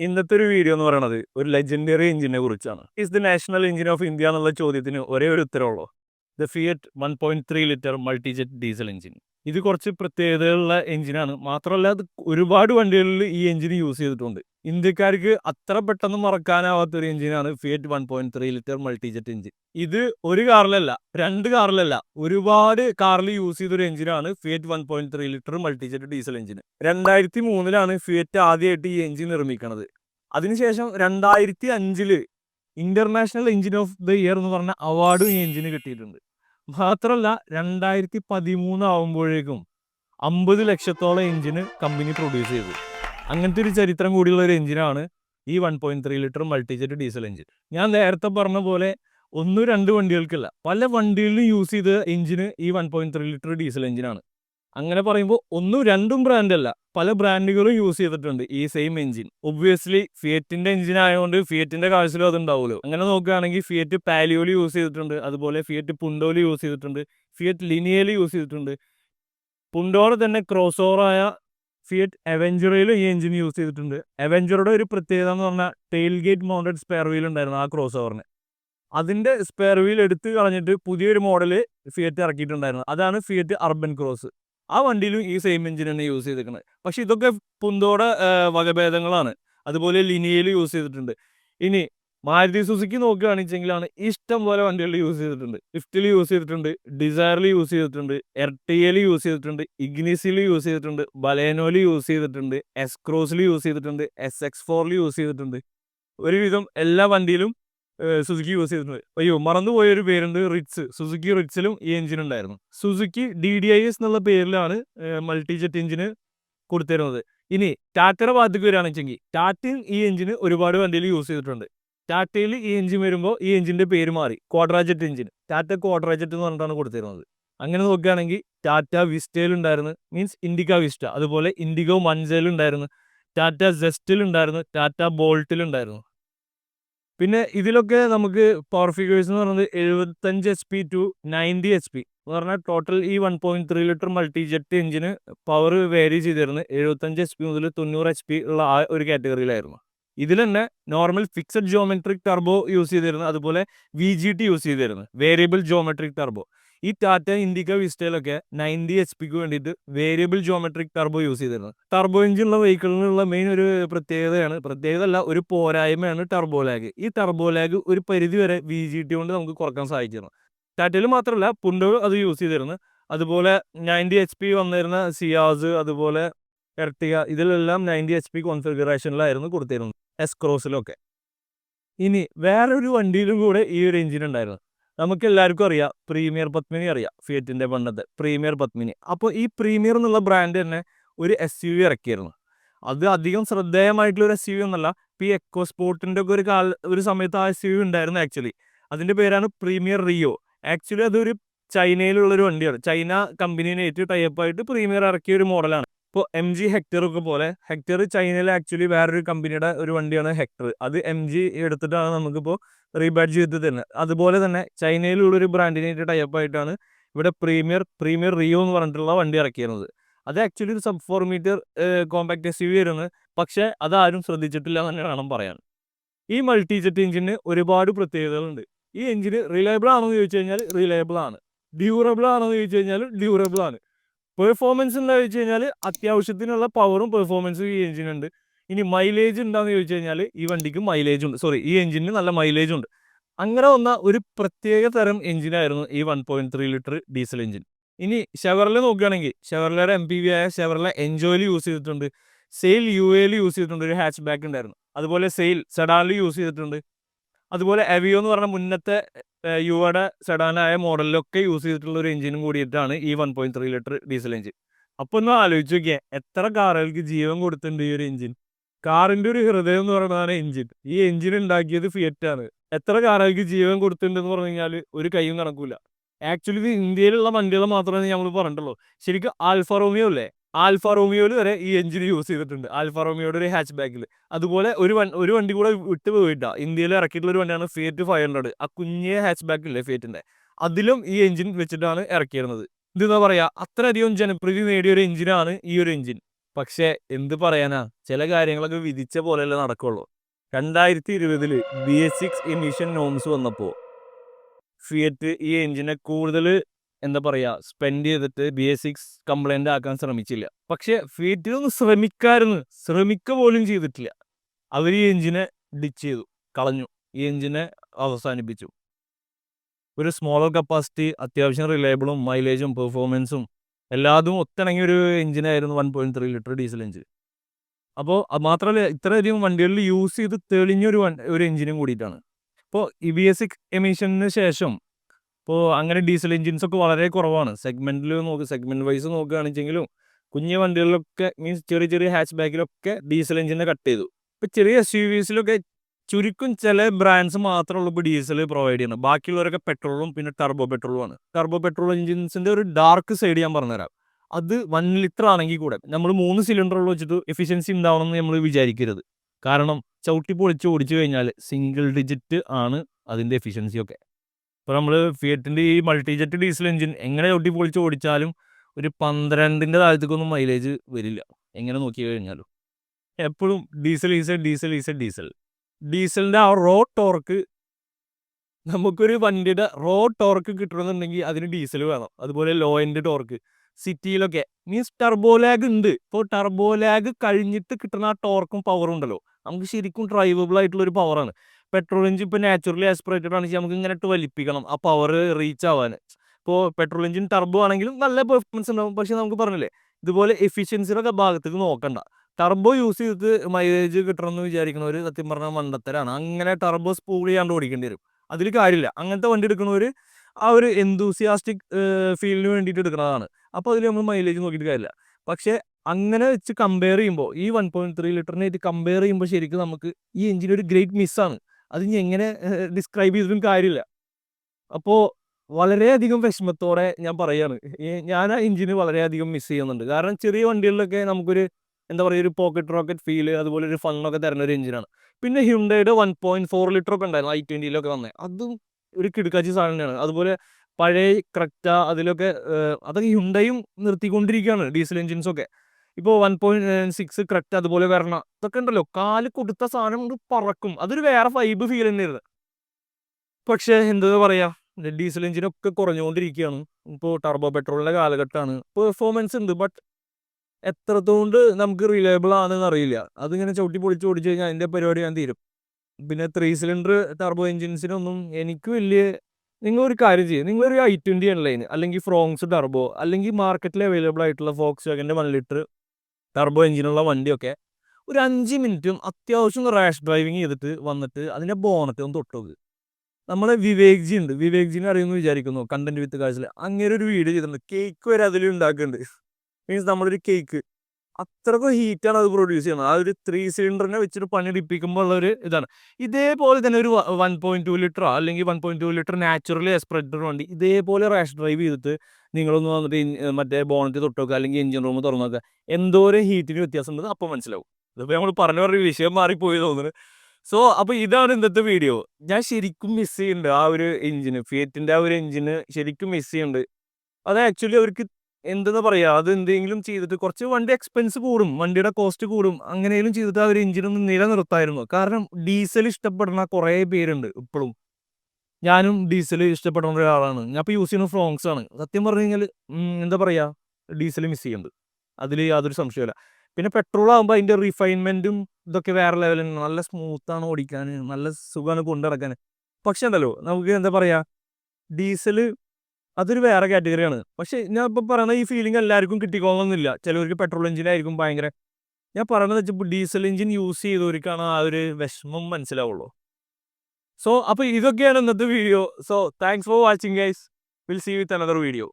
ഇന്നത്തെ ഒരു വീഡിയോ എന്ന് പറയുന്നത് ഒരു ലെജൻഡറി എഞ്ചിനെ കുറിച്ചാണ്. Is the national engine of India എന്നുള്ള ചോദ്യത്തിന് ഒരേ ഒരു ഉത്തരവുള്ളൂ. The Fiat one point three litre multijet diesel engine ഇത് കുറച്ച് പ്രത്യേകതയുള്ള എഞ്ചിനാണ് മാത്രമല്ല അത് ഒരുപാട് വണ്ടികളിൽ ഈ എഞ്ചിൻ യൂസ് ചെയ്തിട്ടുണ്ട്. ഇന്ത്യക്കാർക്ക് അത്ര പെട്ടെന്ന് മറക്കാനാവാത്ത ഒരു എഞ്ചിനാണ് Fiat one point three litre multijet engine ഇത് ഒരു കാറിലല്ല രണ്ട് കാറിലല്ല ഒരുപാട് കാറിൽ യൂസ് ചെയ്തൊരു എഞ്ചിനാണ് Fiat one point three litre multijet diesel engine രണ്ടായിരത്തി മൂന്നിലാണ് ഫിയറ്റ് ആദ്യമായിട്ട് ഈ എഞ്ചിൻ നിർമ്മിക്കുന്നത് അതിനുശേഷം രണ്ടായിരത്തി അഞ്ചിൽ international engine of the year എന്ന് പറഞ്ഞ അവാർഡും ഈ എഞ്ചിന് കിട്ടിയിട്ടുണ്ട്. മാത്രമല്ല രണ്ടായിരത്തി പതിമൂന്ന് ആവുമ്പോഴേക്കും അമ്പത് ലക്ഷത്തോളം എഞ്ചിന് കമ്പനി പ്രൊഡ്യൂസ് ചെയ്തു. അങ്ങനത്തെ ഒരു ചരിത്രം കൂടിയുള്ള ഒരു എഞ്ചിനാണ് ഈ one point three litre multijet diesel engine ഞാൻ നേരത്തെ പറഞ്ഞ പോലെ ഒന്നും രണ്ട് വണ്ടികൾക്കല്ല. പല വണ്ടികളിലും യൂസ് ചെയ്ത എഞ്ചിന് ഈ one point three litre diesel എഞ്ചിനാണ് അങ്ങനെ പറയുമ്പോൾ ഒന്നും രണ്ടും ബ്രാൻഡല്ല പല ബ്രാൻഡുകളും യൂസ് ചെയ്തിട്ടുണ്ട്. ഈ സെയിം എഞ്ചിൻ ഒബ്വിയസ്ലി ഫിയറ്റിന്റെ എഞ്ചിൻ ആയതുകൊണ്ട് ഫിയറ്റിന്റെ കാഴ്ചയിലും അത് ഉണ്ടാവുമല്ലോ. അങ്ങനെ നോക്കുകയാണെങ്കിൽ ഫിയറ്റ് പാലിയോലി യൂസ് ചെയ്തിട്ടുണ്ട്. അതുപോലെ ഫിയറ്റ് പുണ്ടോലി യൂസ് ചെയ്തിട്ടുണ്ട്. ഫിയറ്റ് ലിനിയലി യൂസ് ചെയ്തിട്ടുണ്ട്. പുണ്ടോടെ തന്നെ ക്രോസ് ഓവറായ ഫിയറ്റ് അവഞ്ചറയിലും ഈ എഞ്ചിൻ യൂസ് ചെയ്തിട്ടുണ്ട്. അവഞ്ചറുടെ ഒരു പ്രത്യേകത എന്ന് പറഞ്ഞാൽ tail gate mounted spare wheel ഉണ്ടായിരുന്നു ആ ക്രോസ് ഓവറിന് അതിന്റെ സ്പെയർ വീൽ എടുത്തു കളഞ്ഞിട്ട് പുതിയൊരു മോഡൽ ഫിയറ്റ് ഇറക്കിയിട്ടുണ്ടായിരുന്നു. അതാണ് ഫിയറ്റ് അർബൻ ക്രോസ് ആ വണ്ടിയിലും ഈ സെയിം എഞ്ചിൻ തന്നെ യൂസ് ചെയ്തിരിക്കുന്നത് പക്ഷെ ഇതൊക്കെ പുന്തോടെ വകഭേദങ്ങളാണ്. അതുപോലെ ലിനിയയിൽ യൂസ് ചെയ്തിട്ടുണ്ട്. ഇനി മാരുതി സുസുക്കി നോക്കുകയാണെന്നുവെച്ചെങ്കിലാണ് ഇഷ്ടം പോലെ വണ്ടികളിൽ യൂസ് ചെയ്തിട്ടുണ്ട്. സ്വിഫ്റ്റിൽ യൂസ് ചെയ്തിട്ടുണ്ട് ഡിസയറിൽ യൂസ് ചെയ്തിട്ടുണ്ട് എർട്ടിയയിൽ യൂസ് ചെയ്തിട്ടുണ്ട് ഇഗ്നിസിൽ യൂസ് ചെയ്തിട്ടുണ്ട് ബലേനോയിൽ യൂസ് ചെയ്തിട്ടുണ്ട് എസ് ക്രോസിൽ യൂസ് ചെയ്തിട്ടുണ്ട് എസ് എക്സ് ഫോറിൽ യൂസ് ചെയ്തിട്ടുണ്ട്. ഒരുവിധം എല്ലാ വണ്ടിയിലും സുസുക്കി യൂസ് ചെയ്തിട്ടുണ്ട്. അയ്യോ മറന്നുപോയ ഒരു പേരുണ്ട് റിറ്റ്സ്. സുസുക്കി റിറ്റ്സിലും ഈ എഞ്ചിൻ ഉണ്ടായിരുന്നു. Suzuki D D I S എന്നുള്ള പേരിലാണ് മൾട്ടി ജെറ്റ് എഞ്ചിന് കൊടുത്തിരുന്നത്. ഇനി ടാറ്റയുടെ ഭാഗത്തേക്ക് വരികയാണെന്നുവെച്ചെങ്കിൽ ടാറ്റയും ഈ എഞ്ചിന് ഒരുപാട് വണ്ടിയിൽ യൂസ് ചെയ്തിട്ടുണ്ട്. ടാറ്റയിൽ ഈ എഞ്ചിൻ വരുമ്പോൾ ഈ എഞ്ചിന്റെ പേര് മാറി. ക്വാഡ്രാജെറ്റ് എഞ്ചിൻ ടാറ്റ ക്വാഡ്രാജെറ്റ് എന്ന് പറഞ്ഞിട്ടാണ് കൊടുത്തിരുന്നത്. അങ്ങനെ നോക്കുകയാണെങ്കിൽ ടാറ്റ വിസ്റ്റയിൽ ഉണ്ടായിരുന്നു മീൻസ് ഇൻഡിക വിസ്റ്റ. അതുപോലെ ഇൻഡിഗോ മഞ്ചയിൽ ഉണ്ടായിരുന്നു ടാറ്റ ജെസ്റ്റിൽ ഉണ്ടായിരുന്നു ടാറ്റ ബോൾട്ടിൽ ഉണ്ടായിരുന്നു. പിന്നെ ഇതിലൊക്കെ നമുക്ക് പവർ ഫിഗേഴ്സ് എന്ന് പറയുന്നത് എഴുപത്തഞ്ച് H P two ninety H P എന്ന് പറഞ്ഞാൽ ടോട്ടൽ ഈ one point three litre multi jet എഞ്ചിന് പവർ വേരി ചെയ്തിരുന്നത് എഴുപത്തഞ്ച് എച്ച് പി മുതൽ തൊണ്ണൂറ് എച്ച് പി ഉള്ള ആ ഒരു കാറ്റഗറിയിലായിരുന്നു ഇതിൽ തന്നെ normal fixed geometric turbo use ചെയ്തിരുന്നു. അതുപോലെ വി ജി ടി യൂസ് ചെയ്തിരുന്നു. വേരിയബിൾ ജോമെട്രിക് ടർബോ ഈ ടാറ്റ ഇൻഡിക്ക വിസ്റ്റയിലൊക്കെ നയന്റി എച്ച് പിക്ക് വേണ്ടിയിട്ട് വേരിയബിൾ ജോമെട്രിക് ടർബോ യൂസ് ചെയ്തിരുന്നത്. ടർബോ എഞ്ചിനുള്ള വെഹിക്കിളിനുള്ള മെയിൻ ഒരു പ്രത്യേകതയാണ് പ്രത്യേകത അല്ല ഒരു പോരായ്മയാണ് ടർബോ ലാഗ് ഈ ടർബോ ലാഗ് ഒരു പരിധി വരെ വി ജി ടി കൊണ്ട് നമുക്ക് കുറയ്ക്കാൻ സാധിച്ചിരുന്നു. ടാറ്റയിൽ മാത്രമല്ല പുണ്ടോ അത് യൂസ് ചെയ്തിരുന്നു. അതുപോലെ നയന്റി എച്ച് പി വന്നിരുന്ന സിയാസ് അതുപോലെ എർട്ടിക ഇതിലെല്ലാം നയന്റി എച്ച് പി കോൺഫിഗറേഷനിലായിരുന്നു കൊടുത്തിരുന്നത് എസ് ക്രോസിലൊക്കെ ഇനി വേറൊരു വണ്ടിയിലും കൂടെ ഈ ഒരു എഞ്ചിൻ ഉണ്ടായിരുന്നു. നമുക്ക് എല്ലാവർക്കും അറിയാം. പ്രീമിയർ പത്മിനി അറിയാം. ഫിയറ്റിന്റെ പണ്ടത്തെ പ്രീമിയർ പത്മിനി അപ്പോൾ ഈ പ്രീമിയർ എന്നുള്ള ബ്രാൻഡ് തന്നെ ഒരു എസ് യു വി ഇറക്കിയിരുന്നു. അത് അധികം ശ്രദ്ധേയമായിട്ടുള്ള ഒരു എസ് യു വി ഒന്നല്ല. ഇപ്പോൾ ഈ എക്കോ സ്പോർട്ടിന്റെ ഒക്കെ ഒരു കാല ഒരു സമയത്ത് ആ എസ് യു വി ഉണ്ടായിരുന്നു ആക്ച്വലി അതിന്റെ പേരാണ് പ്രീമിയർ റിയോ ആക്ച്വലി അതൊരു ചൈനയിലുള്ള ഒരു വണ്ടിയാണ്. ചൈന കമ്പനീനായിട്ട് ടൈപ്പ് ആയിട്ട് പ്രീമിയർ ഇറക്കിയ ഒരു മോഡലാണ് ഇപ്പോൾ എം ജി ഹെക്ടർ ഒക്കെ പോലെ ഹെക്ടർ ചൈനയിൽ ആക്ച്വലി വേറൊരു കമ്പനിയുടെ ഒരു വണ്ടിയാണ് ഹെക്ടർ അത് എം ജി എടുത്തിട്ടാണ് നമുക്കിപ്പോൾ റീബാഡ്ജ് ചെയ്ത് തരുന്നത് അതുപോലെ തന്നെ ചൈനയിലുള്ള ഒരു ബ്രാൻഡിനായിട്ട് ടൈപ്പ് ആയിട്ടാണ് ഇവിടെ പ്രീമിയർ പ്രീമിയർ റിയോ എന്ന് പറഞ്ഞിട്ടുള്ള വണ്ടി ഇറക്കിയിരുന്നത്. അത് ആക്ച്വലി ഒരു sub four metre compact S U വരുന്നത് പക്ഷേ അതാരും ശ്രദ്ധിച്ചിട്ടില്ല എന്ന് തന്നെ വേണം പറയാൻ. ഈ മൾട്ടി ജെറ്റ് എഞ്ചിന് ഒരുപാട് പ്രത്യേകതകളുണ്ട്. ഈ എഞ്ചിന് റിലയബിൾ ആണോ എന്ന് ചോദിച്ചു കഴിഞ്ഞാൽ റിലയബിൾ ആണ്. ഡ്യൂറബിൾ ആണോ എന്ന് ചോദിച്ചു കഴിഞ്ഞാൽ ഡ്യൂറബിൾ ആണ്. പെർഫോമൻസ് എന്താ വെച്ച് കഴിഞ്ഞാൽ അത്യാവശ്യത്തിനുള്ള പവറും പെർഫോമൻസും ഈ എഞ്ചിനുണ്ട് ഇനി മൈലേജ് ഉണ്ടാന്ന് ചോദിച്ചു കഴിഞ്ഞാൽ ഈ വണ്ടിക്ക് മൈലേജ് ഉണ്ട്. സോറി ഈ എഞ്ചിന് നല്ല മൈലേജ് ഉണ്ട്. അങ്ങനെ വന്ന ഒരു പ്രത്യേക തരം എഞ്ചിനായിരുന്നു ഈ one point three litre diesel engine ഇനി ഷെവർലെ നോക്കുകയാണെങ്കിൽ ഷെവർലയുടെ എം പി വി ആയ ഷെവർലെ എൻജോയിൽ യൂസ് ചെയ്തിട്ടുണ്ട്. സെയിൽ യു എയിൽ യൂസ് ചെയ്തിട്ടുണ്ട് ഒരു ഹാച്ച് ബാക്ക് ഉണ്ടായിരുന്നു. അതുപോലെ സെയിൽ സെഡാനിൽ യൂസ് ചെയ്തിട്ടുണ്ട്. അതുപോലെ എവിയോ എന്ന് പറഞ്ഞ മുന്നത്തെ യുവയുടെ സെഡാനായ മോഡലിലൊക്കെ യൂസ് ചെയ്തിട്ടുള്ള ഒരു എഞ്ചിനും കൂടിയിട്ടാണ് ഈ one point three litre diesel engine അപ്പോൾ ഒന്ന് ആലോചിച്ച് നോക്കിയാൽ എത്ര കാറുകൾക്ക് ജീവൻ കൊടുത്തിട്ടുണ്ട് ഈ ഒരു എഞ്ചിൻ കാറിന്റെ ഒരു ഹൃദയം എന്ന് പറയുന്നതാണ് എഞ്ചിൻ ഈ എഞ്ചിൻ ഉണ്ടാക്കിയത് ഫിയറ്റ് ആണ് എത്ര കാറുകൾക്ക് ജീവൻ കൊടുത്തിട്ടുണ്ടെന്ന് പറഞ്ഞു കഴിഞ്ഞാൽ ഒരു കൈയും കണക്കൂല. ആക്ച്വലി ഇത് ഇന്ത്യയിലുള്ള വണ്ടികൾ മാത്രമേ നമ്മൾ പറഞ്ഞിട്ടുള്ളൂ. ശരിക്കും ആൽഫ റോമിയോ അല്ലേ? ആൽഫ റോമിയോയിൽ വരെ ഈ എഞ്ചിൻ യൂസ് ചെയ്തിട്ടുണ്ട്. ആൽഫ റോമിയോയുടെ ഒരു ഹാച്ച് ബാക്കിൽ അതുപോലെ ഒരു ഒരു വണ്ടി കൂടെ വിട്ട് പോയിട്ടാ. ഇന്ത്യയിൽ ഇറക്കിയിട്ടുള്ള ഒരു വണ്ടിയാണ് ഫിയറ്റ് ഫൈവ് ഹൺഡ്രഡ്. ആ കുഞ്ഞേ ഹാച്ച് ബാക്ക് ഇല്ലേ ഫിയറ്റിന്റെ അതിലും ഈ എഞ്ചിൻ വെച്ചിട്ടാണ് ഇറക്കിയിരുന്നത്. ഇതെന്താ പറയാ? അത്രയധികം ജനപ്രീതി നേടിയ ഒരു എഞ്ചിനാണ് ഈ ഒരു എഞ്ചിൻ പക്ഷെ എന്ത് പറയാനാ? ചില കാര്യങ്ങളൊക്കെ വിധിച്ച പോലെയല്ലേ നടക്കുള്ളൂ. രണ്ടായിരത്തി ഇരുപതിൽ B S six emission norms വന്നപ്പോൾ ഫിയറ്റ് ഈ എഞ്ചിനെ കൂടുതൽ എന്താ പറയുക സ്പെൻഡ് ചെയ്തിട്ട് ബി എസ് സിക്സ് കംപ്ലൈന്റ് ആക്കാൻ ശ്രമിച്ചില്ല. പക്ഷേ ഫിയറ്റിനൊന്ന് ശ്രമിക്കായിരുന്നു. ശ്രമിക്ക പോലും ചെയ്തിട്ടില്ല. അവർ ഈ എഞ്ചിനെ ഡിച്ച് ചെയ്തു കളഞ്ഞു. ഈ എഞ്ചിനെ അവസാനിപ്പിച്ചു. ഒരു സ്മോളർ കപ്പാസിറ്റി അത്യാവശ്യം റിലയബിളും മൈലേജും പെർഫോമൻസും എല്ലാതും ഒത്തിണങ്ങിയ ഒരു എഞ്ചിനായിരുന്നു one point three litre diesel engine അപ്പോൾ അത് മാത്രമല്ല ഇത്രയധികം വണ്ടികളിൽ യൂസ് ചെയ്ത് തെളിഞ്ഞൊരു ഒരു എഞ്ചിനും കൂടിയിട്ടാണ് ഇപ്പോൾ ഇ ബി എസ് സിക്സ് എമിഷന് ശേഷം ഇപ്പോൾ അങ്ങനെ ഡീസൽ എഞ്ചിൻസ് ഒക്കെ വളരെ കുറവാണ്. സെഗ്മെന്റിൽ നോക്ക് സെഗ്മെന്റ് വൈസ് നോക്കുകയാണെച്ചെങ്കിലും കുഞ്ഞു വണ്ടികളിലൊക്കെ മീൻസ് ചെറിയ ചെറിയ ഹാച്ച് ബാക്കിലൊക്കെ ഡീസൽ എഞ്ചിനെ കട്ട് ചെയ്തു. ഇപ്പോൾ ചെറിയ എസ് യു വിസിലൊക്കെ ചുരുക്കം ചില ബ്രാൻഡ്സ് മാത്രമേ ഉള്ളൂ ഇപ്പോൾ ഡീസൽ പ്രൊവൈഡ് ചെയ്യുന്നത്. ബാക്കിയുള്ളവരൊക്കെ പെട്രോളും പിന്നെ ടർബോ പെട്രോളും ആണ്. ടർബോ പെട്രോൾ എഞ്ചിൻസിന്റെ ഒരു ഡാർക്ക് സൈഡ് ഞാൻ പറഞ്ഞുതരാം. അത് വൺ ലിറ്റർ ആണെങ്കിൽ കൂടെ നമ്മൾ മൂന്ന് സിലിണ്ടറുകൾ വെച്ചിട്ട് എഫിഷ്യൻസി ഉണ്ടാവണം എന്ന് നമ്മൾ വിചാരിക്കരുത്. കാരണം ചവിട്ടി പൊളിച്ച് ഓടിച്ചു കഴിഞ്ഞാൽ സിംഗിൾ ഡിജിറ്റ് ആണ് അതിന്റെ എഫിഷ്യൻസി ഒക്കെ. ഇപ്പോൾ നമ്മൾ ഫിയറ്റിന്റെ ഈ മൾട്ടിജെറ്റ് ഡീസൽ എഞ്ചിൻ എങ്ങനെ ചവിട്ടി പൊളിച്ച് ഓടിച്ചാലും ഒരു പന്ത്രണ്ടിന്റെ താഴത്തേക്കൊന്നും മൈലേജ് വരില്ല. എങ്ങനെ നോക്കി കഴിഞ്ഞാലും എപ്പോഴും ഡീസൽ ഈസൽ ഡീസൽ ഈസൽ ഡീസൽ ഡീസലിന്റെ ആ റോ ടോർക്ക് നമുക്കൊരു വണ്ടിയുടെ റോ ടോർക്ക് കിട്ടണമെന്നുണ്ടെങ്കിൽ അതിന് ഡീസൽ വേണം. അതുപോലെ ലോ എൻഡ് ടോർക്ക് സിറ്റിയിലൊക്കെ മീൻസ് ടർബോ ലാഗ് ഉണ്ട്. ഇപ്പോൾ ടർബോ ലാഗ് കഴിഞ്ഞിട്ട് കിട്ടുന്ന ആ ടോർക്കും പവറും ഉണ്ടല്ലോ. നമുക്ക് ശരിക്കും ഡ്രൈവബിൾ ആയിട്ടുള്ള ഒരു പവറാണ് പെട്രോൾ എഞ്ചിൻ ഇപ്പോൾ നാച്ചുറലി ആസ്പിറേറ്റഡ് ആണെങ്കിൽ നമുക്ക് ഇങ്ങനെ ഇട്ട് വലിപ്പിക്കണം ആ പവർ റീച്ച് ആവാൻ. ഇപ്പോൾ പെട്രോൾ എഞ്ചിൻ ടർബോ ആണെങ്കിലും നല്ല പെർഫോമൻസ് ഉണ്ടാവും. പക്ഷേ നമുക്ക് പറഞ്ഞില്ലേ ഇതുപോലെ എഫിഷ്യൻസിയുടെ ഭാഗത്തേക്ക് നോക്കണ്ട. ടർബോ യൂസ് ചെയ്തിട്ട് മൈലേജ് കിട്ടണമെന്ന് വിചാരിക്കുന്നവർ സത്യം പറഞ്ഞാൽ മണ്ടത്തരാണ്. അങ്ങനെ ടർബോ സ്പൂൾ ചെയ്യാണ്ട് ഓടിക്കേണ്ടി വരും. അതിൽ കാര്യമില്ല. അങ്ങനത്തെ വണ്ടി എടുക്കുന്നവർ ആ ഒരു എന്തൂസിയാസ്റ്റിക് ഫീലിന് വേണ്ടിയിട്ട് എടുക്കുന്നതാണ്. അപ്പോൾ അതിൽ നമ്മൾ മൈലേജ് നോക്കിയിട്ട് കാര്യമില്ല. പക്ഷേ അങ്ങനെ വെച്ച് കമ്പയർ ചെയ്യുമ്പോൾ ഈ വൺ പോയിന്റ് ത്രീ ലിറ്ററിനെ ഇത് കമ്പയർ ചെയ്യുമ്പോൾ ശരിക്കും നമുക്ക് ഈ എഞ്ചിൻ ഒരു ഗ്രേറ്റ് മിസ്സാണ് അത് ഇനി എങ്ങനെ ഡിസ്ക്രൈബ് ചെയ്തിട്ടും കാര്യമില്ല. അപ്പോൾ വളരെയധികം വിഷമത്തോടെ ഞാൻ പറയാണ്. ഞാൻ ആ എഞ്ചിന് വളരെയധികം മിസ് ചെയ്യുന്നുണ്ട്. കാരണം ചെറിയ വണ്ടികളിലൊക്കെ നമുക്കൊരു എന്താ പറയുക ഒരു പോക്കറ്റ് റോക്കറ്റ് ഫീൽ അതുപോലെ ഒരു ഫണ്ണൊക്കെ തരുന്ന ഒരു എഞ്ചിനാണ് പിന്നെ ഹ്യുണ്ടയുടെ വൺ പോയിന്റ് ഫോർ ലിറ്റർ ഒക്കെ ഉണ്ടായിരുന്നു ഐ ട്വന്റിയിലൊക്കെ വന്നത് അതും ഒരു കിടുക്കാച്ചി സാധനമാണ് അതുപോലെ പഴയ ക്രക്റ്റ അതിലൊക്കെ അതൊക്കെ ഹ്യുണ്ടയും നിർത്തിക്കൊണ്ടിരിക്കുകയാണ് ഡീസൽ എഞ്ചിൻസ് ഒക്കെ. ഇപ്പോൾ വൺ പോയിന്റ് സിക്സ് ക്രക്റ്റ് അതുപോലെ വരണം ഇതൊക്കെ ഉണ്ടല്ലോ. കാൽ കൊടുത്ത സാധനം പറക്കും. അതൊരു വേറെ ഫൈബ് ഫീൽ തന്നെയായിരുന്നു. പക്ഷേ എന്താ പറയുക ഡീസൽ എഞ്ചിനൊക്കെ കുറഞ്ഞുകൊണ്ടിരിക്കുകയാണ്. ഇപ്പോൾ ടർബോ പെട്രോളിന്റെ കാലഘട്ടമാണ്. പെർഫോമൻസ് ഉണ്ട് ബട്ട് എത്രത്തോണ്ട് നമുക്ക് റിലയബിൾ ആണെന്ന് അറിയില്ല. അതിങ്ങനെ ചവിട്ടി പൊളിച്ച് ഓടിച്ചു കഴിഞ്ഞാൽ അതിന്റെ പരിപാടി ഞാൻ തീരും. പിന്നെ ത്രീ സിലിണ്ടർ ടർബോ എഞ്ചിൻസിനൊന്നും എനിക്ക് വലിയ നിങ്ങൾ ഒരു കാര്യം ചെയ്യും. നിങ്ങളൊരു ഐ ട്വന്റി എൺലൈൻ അല്ലെങ്കിൽ ഫ്രോങ്സ് ടർബോ അല്ലെങ്കിൽ മാർക്കറ്റിൽ അവൈലബിൾ ആയിട്ടുള്ള ഫോക്സ് വാഗന്റെ വൺ ലിറ്റർ ടർബോ എഞ്ചിനുള്ള വണ്ടിയൊക്കെ ഒരു അഞ്ച് മിനിറ്റും അത്യാവശ്യം റാഷ് ഡ്രൈവിങ് ചെയ്തിട്ട് വന്നിട്ട് അതിന്റെ ബോണറ്റ് ഒന്ന് തൊട്ടുപോകുക നമ്മളെ വിവേക് ജി ഉണ്ട്. വിവേക് ജിനെ അറിയുമെന്ന് വിചാരിക്കുന്നു കണ്ടന്റ് വിത്ത് കാഴ്ചയിൽ അങ്ങനെ ഒരു വീഡിയോ ചെയ്തിട്ടുണ്ട്. കേക്ക് വരെ അതിലും ഉണ്ടാക്കുന്നുണ്ട്. മീൻസ് നമ്മളൊരു കേക്ക് അത്രക്കും ഹീറ്റാണ് അത് പ്രൊഡ്യൂസ് ചെയ്യുന്നത്. ആ ഒരു ത്രീ സിലിണ്ടറിനെ വെച്ചിട്ട് പണിയെടുപ്പിക്കുമ്പോൾ ഉള്ള ഒരു ഇതാണ്. ഇതേപോലെ തന്നെ ഒരു വൺ പോയിന്റ് ടു ലിറ്ററോ അല്ലെങ്കിൽ one point two litre naturally aspirated വണ്ടി ഇതേപോലെ റാഷ് ഡ്രൈവ് ചെയ്തിട്ട് നിങ്ങളൊന്ന് വന്നിട്ട് മറ്റേ ബോണറ്റ് തൊട്ടുവെക്കുക അല്ലെങ്കിൽ എഞ്ചിൻ റൂം തുറന്നു വെക്കുക. എന്തോരം ഹീറ്റിന് വ്യത്യാസം ഉണ്ടെന്ന് അപ്പം മനസ്സിലാവും. ഇതിപ്പോൾ നമ്മൾ പറഞ്ഞു പറഞ്ഞ വിഷയം മാറിപ്പോയി തോന്നുന്നു. സോ അപ്പോൾ ഇതാണ് ഇന്നത്തെ വീഡിയോ ഞാൻ ശരിക്കും മിസ് ചെയ്യുന്നുണ്ട് ആ ഒരു എഞ്ചിന് ഫിയറ്റിന്റെ ആ ഒരു എഞ്ചിന് ശരിക്കും മിസ് ചെയ്യുന്നുണ്ട്. അത് ആക്ച്വലി അവർക്ക് എന്തെന്ന് പറയാ അത് എന്തെങ്കിലും ചെയ്തിട്ട് കുറച്ച് വണ്ടി എക്സ്പെൻസ് കൂടും വണ്ടിയുടെ കോസ്റ്റ് കൂടും അങ്ങനെയും ചെയ്തിട്ട് അവർ എഞ്ചിനൊന്ന് നിലനിർത്തായിരുന്നു. കാരണം ഡീസൽ ഇഷ്ടപ്പെടുന്ന കുറേ പേരുണ്ട് ഇപ്പോഴും ഞാനും ഡീസൽ ഇഷ്ടപ്പെടുന്ന ഒരാളാണ്. ഞാൻ ഇപ്പോൾ യൂസ് ചെയ്യുന്ന ഫ്രോങ്സ് ആണ്. സത്യം പറഞ്ഞു കഴിഞ്ഞാൽ എന്താ പറയാ ഡീസൽ മിസ് ചെയ്യുന്നുണ്ട്. അതിൽ യാതൊരു സംശയമില്ല പിന്നെ പെട്രോൾ ആകുമ്പോൾ അതിന്റെ റിഫൈൻമെന്റും ഇതൊക്കെ വേറെ ലെവലാണ് നല്ല സ്മൂത്താണ് ഓടിക്കാൻ നല്ല സുഖമാണ് കൊണ്ടു നടക്കാൻ പക്ഷെ ഉണ്ടല്ലോ നമുക്ക് എന്താ പറയാ ഡീസൽ അതൊരു വേറെ കാറ്റഗറിയാണ്. പക്ഷെ ഞാൻ ഇപ്പം പറയുന്ന ഈ ഫീലിംഗ് എല്ലാവർക്കും കിട്ടിക്കോളണമെന്നില്ല ചിലവർക്ക് പെട്രോൾ എഞ്ചിൻ ആയിരിക്കും ഭയങ്കര. ഞാൻ പറയുന്നത് വെച്ചപ്പോൾ ഡീസൽ എഞ്ചിൻ യൂസ് ചെയ്തവർക്കാണ് ആ ഒരു വിഷമം മനസ്സിലാവുള്ളൂ. സോ അപ്പോൾ ഇതൊക്കെയാണ് ഇന്നത്തെ video so thanks for watching guys will see with another video